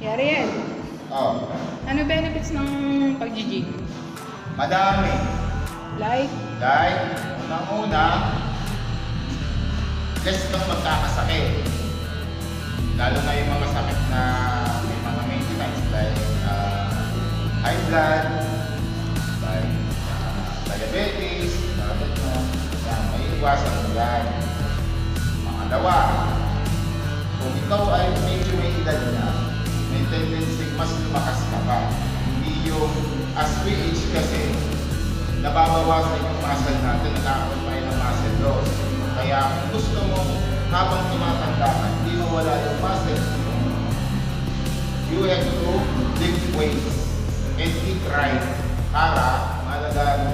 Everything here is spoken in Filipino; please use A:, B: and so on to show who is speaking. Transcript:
A: Yari yan.
B: Oh,
A: Ano benefits ng pag-gym?
B: madami.
A: Like,
B: Dahil, unang-una, less kang magkakasakit. Lalo na yung mga sakit na may mga maintenance like uh, high blood, iwasan mo yan. Pangalawa, kung ikaw ay medyo may edad na, may tendency mas lumakas ka pa. Hindi yung as we age kasi, nababawasan yung muscle natin, nagkakaroon tayo ng muscle loss. Kaya kung gusto mo, habang tumatanda ka, hindi mawala yung muscle, you have to lift weights and eat right para malagaan